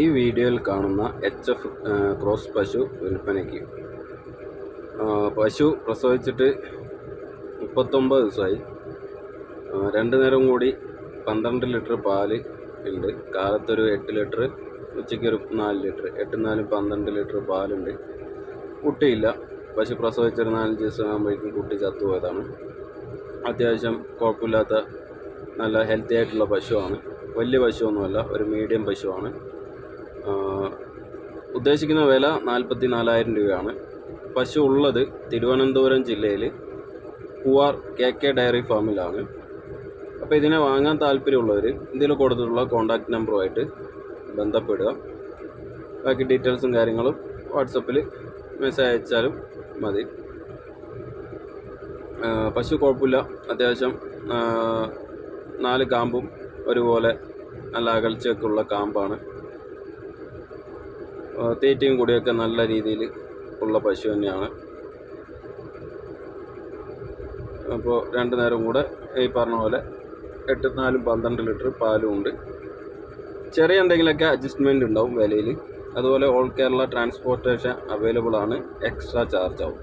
ഈ വീഡിയോയിൽ കാണുന്ന എച്ച് എഫ് ക്രോസ് പശു വിൽപ്പനയ്ക്ക്. പശു പ്രസവിച്ചിട്ട് മുപ്പത്തൊമ്പത് ദിവസമായി. രണ്ട് നേരം കൂടി പന്ത്രണ്ട് ലിറ്റർ പാൽ ഉണ്ട്. കാലത്തൊരു എട്ട് ലിറ്റർ ഉച്ചയ്ക്ക് ഒരു നാല് ലിറ്റർ എട്ട് നാലും പന്ത്രണ്ട് ലിറ്റർ പാലുണ്ട്. കുട്ടിയില്ല. പശു പ്രസവിച്ചൊരു നാലഞ്ച് ദിവസം ആകുമ്പോഴേക്കും കുട്ടി ചത്തുപോയതാണ്. അത്യാവശ്യം കുഴപ്പമില്ലാത്ത നല്ല ഹെൽത്തി ആയിട്ടുള്ള പശുവാണ്. വലിയ പശുവൊന്നുമല്ല ഒരു മീഡിയം പശുവാണ്. ഉദ്ദേശിക്കുന്ന വില നാൽപ്പത്തി നാലായിരം രൂപയാണ്. പശു ഉള്ളത് തിരുവനന്തപുരം ജില്ലയിൽ പൂവാർ കെ കെ ഡയറി ഫാമിലാണ്. അപ്പോൾ ഇതിനെ വാങ്ങാൻ താല്പര്യമുള്ളവർ ഇതിൽ കൊടുത്തിട്ടുള്ള കോൺടാക്റ്റ് നമ്പറുമായിട്ട് ബന്ധപ്പെടുക. ബാക്കി ഡീറ്റെയിൽസും കാര്യങ്ങളും വാട്സപ്പിൽ മെസ്സേജ് അയച്ചാലും മതി. പശു കുഴപ്പമില്ല. അത്യാവശ്യം നാല് കാമ്പും ഒരുപോലെ നല്ല അകൽച്ചയൊക്കെ ഉള്ള കാമ്പാണ്. തീറ്റയും കൂടിയൊക്കെ നല്ല രീതിയിൽ ഉള്ള പശു തന്നെയാണ്. അപ്പോൾ രണ്ട് നേരം കൂടെ ഈ പറഞ്ഞ പോലെ എട്ട് നാലും പന്ത്രണ്ട് ലിറ്റർ പാലും ഉണ്ട്. ചെറിയ എന്തെങ്കിലുമൊക്കെ അഡ്ജസ്റ്റ്മെന്റ് ഉണ്ടാവും വിലയിൽ. അതുപോലെ ഓൾ കേരള ട്രാൻസ്പോർട്ടേഷൻ അവൈലബിൾ ആണ്. എക്സ്ട്രാ ചാർജ് ആവും.